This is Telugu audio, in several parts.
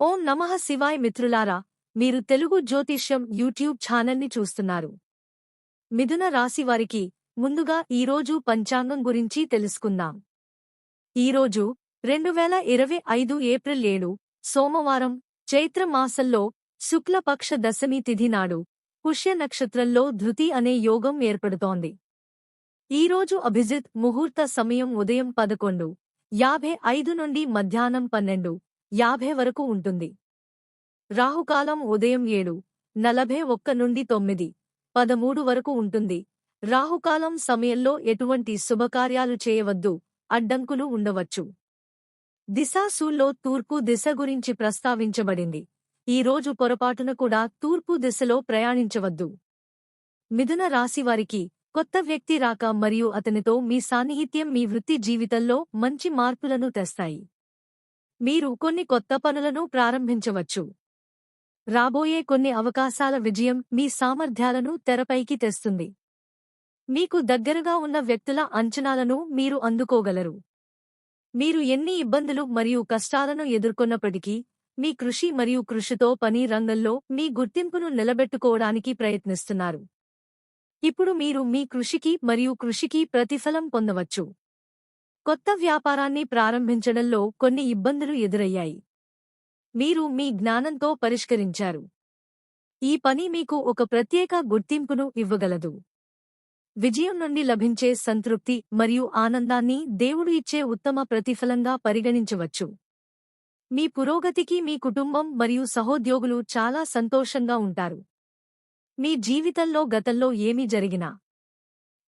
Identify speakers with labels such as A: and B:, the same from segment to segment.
A: ఓం నమః శివాయ్ మిత్రులారా మీరు తెలుగు జ్యోతిష్యం యూట్యూబ్ ఛానల్ని చూస్తున్నారు. మిథున రాశి వారికి ముందుగా ఈరోజు పంచాంగం గురించి తెలుసుకుందాం. ఈరోజు రెండు వేల ఇరవై ఐదు ఏప్రిల్ ఏడు సోమవారం చైత్ర మాసంలో శుక్లపక్ష దశమి తిథి నాడు పుష్య నక్షత్రంలో ధృతి అనే యోగం ఏర్పడుతోంది. ఈరోజు అభిజిత్ ముహూర్త సమయం ఉదయం పదకొండు యాభై ఐదు నుండి మధ్యాహ్నం పన్నెండు యాభై వరకు ఉంటుంది. రాహుకాలం ఉదయం ఏడు నలభై ఒక్క నుండి తొమ్మిది పదమూడు వరకు ఉంటుంది. రాహుకాలం సమయంలో ఎటువంటి శుభకార్యాలు చేయవద్దు అడ్డంకులు ఉండవచ్చు. దిశాసూల్లో తూర్పు దిశ గురించి ప్రస్తావించబడింది. ఈ రోజు పొరపాటున కూడా తూర్పు దిశలో ప్రయాణించవద్దు. మిథున రాశివారికి కొత్త వ్యక్తి రాక మరియు అతనితో మీ సాన్నిహిత్యం మీ వృత్తి జీవితంలో మంచి మార్పులను తెస్తాయి. మీరు కొన్ని కొత్త పనులను ప్రారంభించవచ్చు. రాబోయే కొన్ని అవకాశాల విజయం మీ సామర్థ్యాలను తెరపైకి తెస్తుంది. మీకు దగ్గరగా ఉన్న వ్యక్తుల అంచనాలను మీరు అందుకోగలరు. మీరు ఎన్ని ఇబ్బందులు మరియు కష్టాలను ఎదుర్కొన్నప్పటికీ మీ కృషి మరియు కృషితో పని రంగంలో మీ గుర్తింపును నిలబెట్టుకోవడానికి ప్రయత్నిస్తున్నారు. ఇప్పుడు మీరు మీ కృషికి మరియు కృషికి ప్రతిఫలం పొందవచ్చు. కొత్త వ్యాపారాన్ని ప్రారంభించడంలో కొన్ని ఇబ్బందులు ఎదురయ్యాయి. మీరు మీ జ్ఞానంతో పరిష్కరించారు. ఈ పని మీకు ఒక ప్రత్యేక గుర్తింపును ఇవ్వగలదు. విజయం నుండి లభించే సంతృప్తి మరియు ఆనందాన్ని దేవుడు ఇచ్చే ఉత్తమ ప్రతిఫలంగా పరిగణించవచ్చు. మీ పురోగతికి మీ కుటుంబం మరియు సహోద్యోగులు చాలా సంతోషంగా ఉంటారు. మీ జీవితంలో గతంలో ఏమి జరిగినా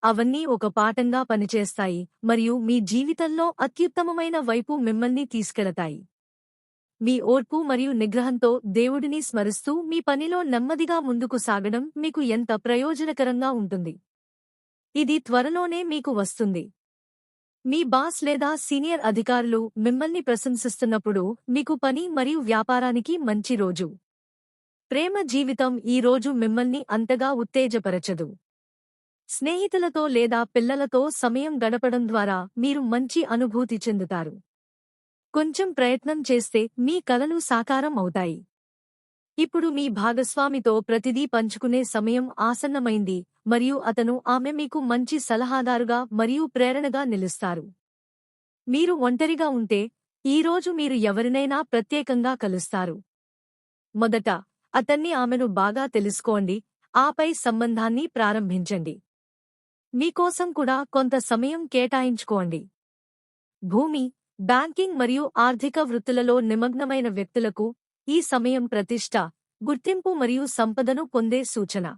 A: అవన్నీ ఒక పాఠంగా పనిచేస్తాయి మరియు మీ జీవితంలో అత్యుత్తమమైన వైపు మిమ్మల్ని తీసుకెళతాయి. మీ ఓర్పు మరియు నిగ్రహంతో దేవుడిని స్మరిస్తూ మీ పనిలో నెమ్మదిగా ముందుకు సాగడం మీకు ఎంత ప్రయోజనకరంగా ఉంటుంది. ఇది త్వరలోనే మీకు వస్తుంది. మీ బాస్ లేదా సీనియర్ అధికారులు మిమ్మల్ని ప్రశంసిస్తున్నప్పుడు మీకు పని మరియు వ్యాపారానికి మంచి రోజు. ప్రేమ జీవితం ఈ రోజు మిమ్మల్ని అంతగా ఉత్తేజపరచదు. స్నేహితులతో లేదా పిల్లలతో సమయం గడపడం ద్వారా మీరు మంచి అనుభూతి చెందుతారు. కొంచెం ప్రయత్నం చేస్తే మీ కలలు సాకారం అవుతాయి. ఇప్పుడు మీ భాగస్వామితో ప్రతిదీ పంచుకునే సమయం ఆసన్నమైంది మరియు అతను ఆమె మీకు మంచి సలహాదారుగా మరియు ప్రేరణగా నిలుస్తారు. మీరు ఒంటరిగా ఉంటే ఈరోజు మీరు ఎవరినైనా ప్రత్యేకంగా కలుస్తారు. మొదట అతన్ని ఆమెను బాగా తెలుసుకోండి ఆపై సంబంధాన్ని ప్రారంభించండి. మీకోసం కూడా కొంత సమయం కేటాయించుకోండి. భూమి బ్యాంకింగ్ మరియు ఆర్థిక వృత్తులలో నిమగ్నమైన వ్యక్తులకు ఈ సమయం ప్రతిష్ట గుర్తింపు మరియు సంపదను పొందే సూచన.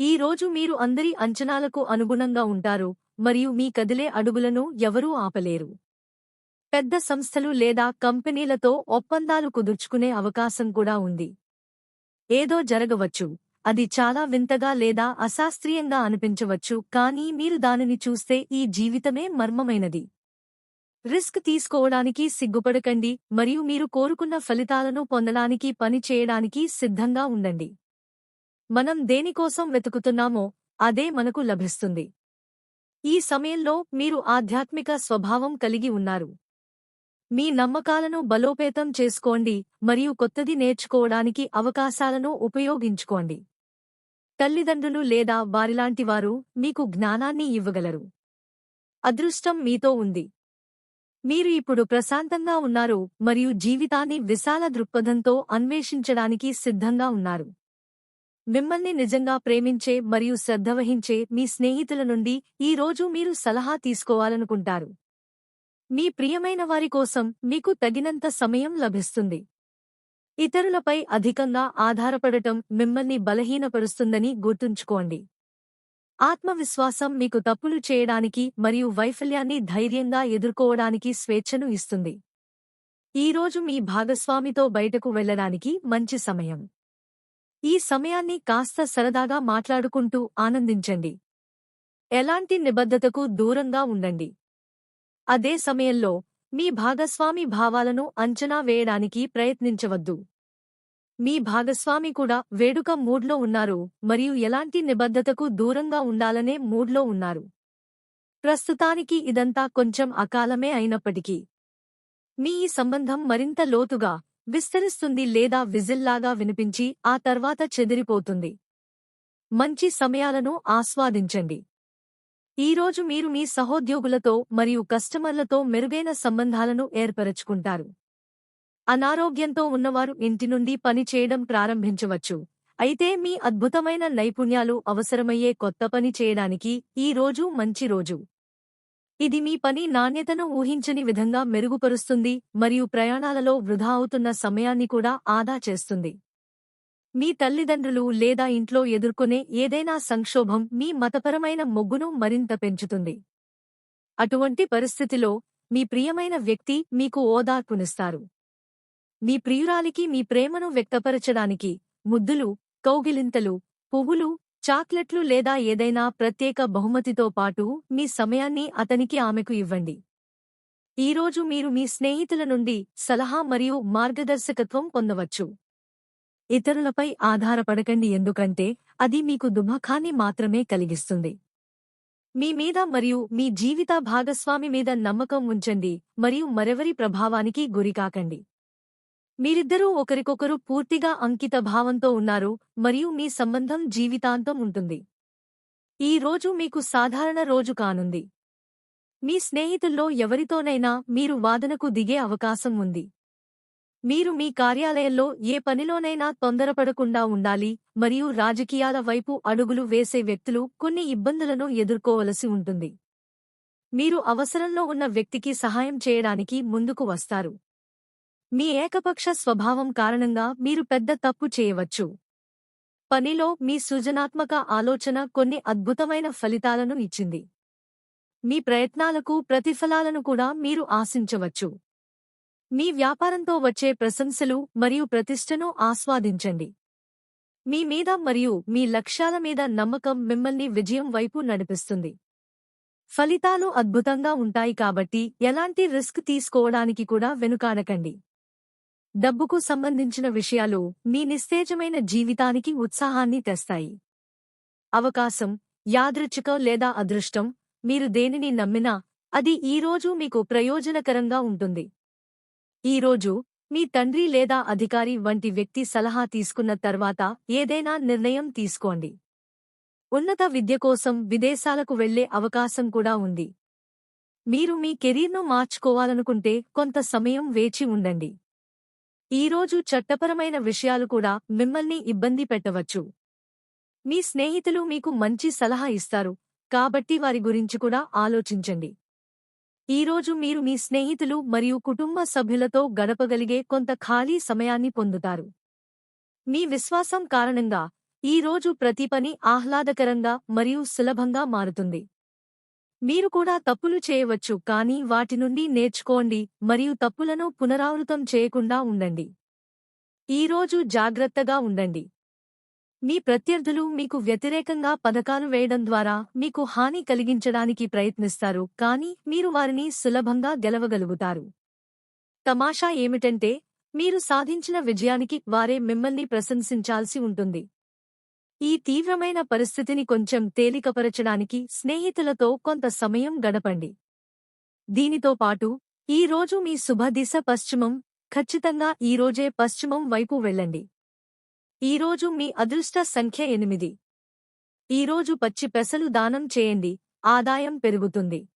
A: ఈ రోజు మీరు అందరి అంచనాలకు అనుగుణంగా ఉంటారు మరియు మీ కదిలే అడుగులను ఎవరూ ఆపలేరు. పెద్ద సంస్థలు లేదా కంపెనీలతో ఒప్పందాలు కుదుర్చుకునే అవకాశం కూడా ఉంది. ఏదో జరగవచ్చు. అది చాలా వింతగా లేదా అశాస్త్రీయంగా అనిపించవచ్చు కానీ మీరు దానిని చూస్తే ఈ జీవితమే మర్మమైనది. రిస్క్ తీసుకోవడానికి సిగ్గుపడకండి మరియు మీరు కోరుకున్న ఫలితాలను పొందడానికి పని చేయడానికి సిద్ధంగా ఉండండి. మనం దేనికోసం వెతుకుతున్నామో అదే మనకు లభిస్తుంది. ఈ సమయంలో మీరు ఆధ్యాత్మిక స్వభావం కలిగి ఉన్నారు. మీ నమ్మకాలను బలోపేతం చేసుకోండి మరియు కొత్తది నేర్చుకోవడానికి అవకాశాలను ఉపయోగించుకోండి. తల్లిదండ్రులు లేదా వారిలాంటివారు మీకు జ్ఞానాన్ని ఇవ్వగలరు. అదృష్టం మీతో ఉంది. మీరు ఇప్పుడు ప్రశాంతంగా ఉన్నారు మరియు జీవితాన్ని విశాల దృక్పథంతో అన్వేషించడానికి సిద్ధంగా ఉన్నారు. మిమ్మల్ని నిజంగా ప్రేమించే మరియు శ్రద్ధ వహించే మీ స్నేహితుల నుండి ఈ రోజు మీరు సలహా తీసుకోవాలనుకుంటారు. మీ ప్రియమైన వారి కోసం మీకు తగినంత సమయం లభిస్తుంది. ఇతరులపై అధికంగా ఆధారపడటం మిమ్మల్ని బలహీనపరుస్తుందని గుర్తుంచుకోండి. ఆత్మవిశ్వాసం మీకు తప్పులు చేయడానికి మరియు వైఫల్యాన్ని ధైర్యంగా ఎదుర్కోవడానికి స్వేచ్ఛను ఇస్తుంది. ఈరోజు మీ భాగస్వామితో బయటకు వెళ్ళడానికి మంచి సమయం. ఈ సమయాన్ని కాస్త సరదాగా మాట్లాడుకుంటూ ఆనందించండి. ఎలాంటి నిబద్ధతకు దూరంగా ఉండండి. అదే సమయంలో మీ భాగస్వామి భావాలను అంచనా వేయడానికి ప్రయత్నించవద్దు. మీ భాగస్వామి కూడా వేడుక మూడ్లో ఉన్నారు మరియు ఎలాంటి నిబద్ధతకు దూరంగా ఉండాలనే మూడ్లో ఉన్నారు. ప్రస్తుతానికి ఇదంతా కొంచెం అకాలమే అయినప్పటికీ. మీ ఈ సంబంధం మరింత లోతుగా విస్తరిస్తుంది లేదా విజిల్లాగా వినిపించి ఆ తర్వాత చెదిరిపోతుంది. మంచి సమయాలను ఆస్వాదించండి. ఈరోజు మీరు మీ సహోద్యోగులతో మరియు కస్టమర్లతో మెరుగైన సంబంధాలను ఏర్పరచుకుంటారు. అనారోగ్యంతో ఉన్నవారు ఇంటి నుండి పని చేయడం ప్రారంభించవచ్చు. అయితే మీ అద్భుతమైన నైపుణ్యాలు అవసరమయ్యే కొత్త పని చేయడానికి ఈ రోజు మంచి రోజు. ఇది మీ పని నాణ్యతను ఊహించని విధంగా మెరుగుపరుస్తుంది మరియు ప్రయాణాలలో వృధా అవుతున్న సమయాన్ని కూడా ఆదా చేస్తుంది. మీ తల్లిదండ్రులు లేదా ఇంట్లో ఎదుర్కొనే ఏదైనా సంక్షోభం మీ మతపరమైన మొగ్గును మరింత పెంచుతుంది. అటువంటి పరిస్థితిలో మీ ప్రియమైన వ్యక్తి మీకు ఓదార్పునిస్తారు మీ ప్రియురాలికి మీ ప్రేమను వ్యక్తపరచడానికి ముద్దులు కౌగిలింతలు పువ్వులు చాక్లెట్లు లేదా ఏదైనా ప్రత్యేక బహుమతితో పాటు మీ సమయాన్ని అతనికి ఆమెకు ఇవ్వండి. ఈరోజు మీరు మీ స్నేహితుల నుండి సలహా మరియు మార్గదర్శకత్వం పొందవచ్చు. ఇతరులపై ఆధారపడకండి ఎందుకంటే అది మీకు దుమఖాన్ని మాత్రమే కలిగిస్తుంది. మీ మీద మరియు మీ జీవిత భాగస్వామి మీద నమ్మకం ఉంచండి మరియు మరెవరి ప్రభావానికి గురికాకండి. మీరిద్దరూ ఒకరికొకరు పూర్తిగా అంకిత భావంతో ఉన్నారు మరియు మీ సంబంధం జీవితాంతం ఉంటుంది. ఈ రోజు మీకు సాధారణ రోజు కానుంది. మీ స్నేహితుల్లో ఎవరితోనైనా మీరు వాదనకు దిగే అవకాశం ఉంది. మీరు మీ కార్యాలయంలో ఏ పనిలోనైనా తొందరపడకుండా ఉండాలి మరియు రాజకీయాల వైపు అడుగులు వేసే వ్యక్తులు కొన్ని ఇబ్బందులను ఎదుర్కోవలసి ఉంటుంది. మీరు అవసరంలో ఉన్న వ్యక్తికి సహాయం చేయడానికి ముందుకు వస్తారు. మీ ఏకపక్ష స్వభావం కారణంగా మీరు పెద్ద తప్పు చేయవచ్చు. పనిలో మీ సృజనాత్మక ఆలోచన కొన్ని అద్భుతమైన ఫలితాలను ఇచ్చింది. మీ ప్రయత్నాలకు ప్రతిఫలాలను కూడా మీరు ఆశించవచ్చు. మీ వ్యాపారంతో వచ్చే ప్రశంసలు మరియు ప్రతిష్టను ఆస్వాదించండి. మీ మీద మరియు మీ లక్ష్యాల మీద నమ్మకం మిమ్మల్ని విజయం వైపు నడిపిస్తుంది. ఫలితాలు అద్భుతంగా ఉంటాయి కాబట్టి ఎలాంటి రిస్క్ తీసుకోవడానికి కూడా వెనుకాడకండి. డబ్బుకు సంబంధించిన విషయాలు మీ నిస్తేజమైన జీవితానికి ఉత్సాహాన్ని తెస్తాయి. అవకాశం యాదృచ్ఛిక లేదా అదృష్టం మీరు దేనిని నమ్మినా అది ఈరోజు మీకు ప్రయోజనకరంగా ఉంటుంది. ఈరోజు మీ తండ్రి లేదా అధికారి వంటి వ్యక్తి సలహా తీసుకున్న తర్వాత ఏదైనా నిర్ణయం తీసుకోండి. ఉన్నత విద్య కోసం విదేశాలకు వెళ్ళే అవకాశం కూడా ఉంది. మీరు మీ కెరీర్ను మార్చుకోవాలనుకుంటే కొంత సమయం వేచి ఉండండి. ఈరోజు చట్టపరమైన విషయాలు కూడా మిమ్మల్ని ఇబ్బంది పెట్టవచ్చు. మీ స్నేహితులు మీకు మంచి సలహా ఇస్తారు కాబట్టి వారి గురించి కూడా ఆలోచించండి. ఈరోజు మీరు మీ స్నేహితులు మరియు కుటుంబ సభ్యులతో గడపగలిగే కొంత ఖాళీ సమయాన్ని పొందుతారు. మీ విశ్వాసం కారణంగా ఈరోజు ప్రతి పని ఆహ్లాదకరంగా మరియు సులభంగా మారుతుంది. మీరు కూడా తప్పులు చేయవచ్చు కానీ వాటి నుండి నేర్చుకోండి మరియు తప్పులను పునరావృతం చేయకుండా ఉండండి. ఈరోజు జాగ్రత్తగా ఉండండి. మీ ప్రత్యర్థులు మీకు వ్యతిరేకంగా పథకాలు వేయడం ద్వారా మీకు హాని కలిగించడానికి ప్రయత్నిస్తారు కానీ మీరు వారిని సులభంగా గెలవగలుగుతారు. తమాషా ఏమిటంటే మీరు సాధించిన విజయానికి వారే మిమ్మల్ని ప్రశంసించాల్సి ఉంటుంది. ఈ తీవ్రమైన పరిస్థితిని కొంచెం తేలికపరచడానికి స్నేహితులతో కొంత సమయం గడపండి. దీనితో పాటు ఈ రోజు మీ శుభదిశ పశ్చిమం ఖచ్చితంగా ఈరోజే పశ్చిమం వైపు వెళ్ళండి. ఈరోజు మీ అదృష్ట సంఖ్య ఎనిమిది. ఈరోజు పచ్చి పెసలు దానం చేయండి. ఆదాయం పెరుగుతుంది.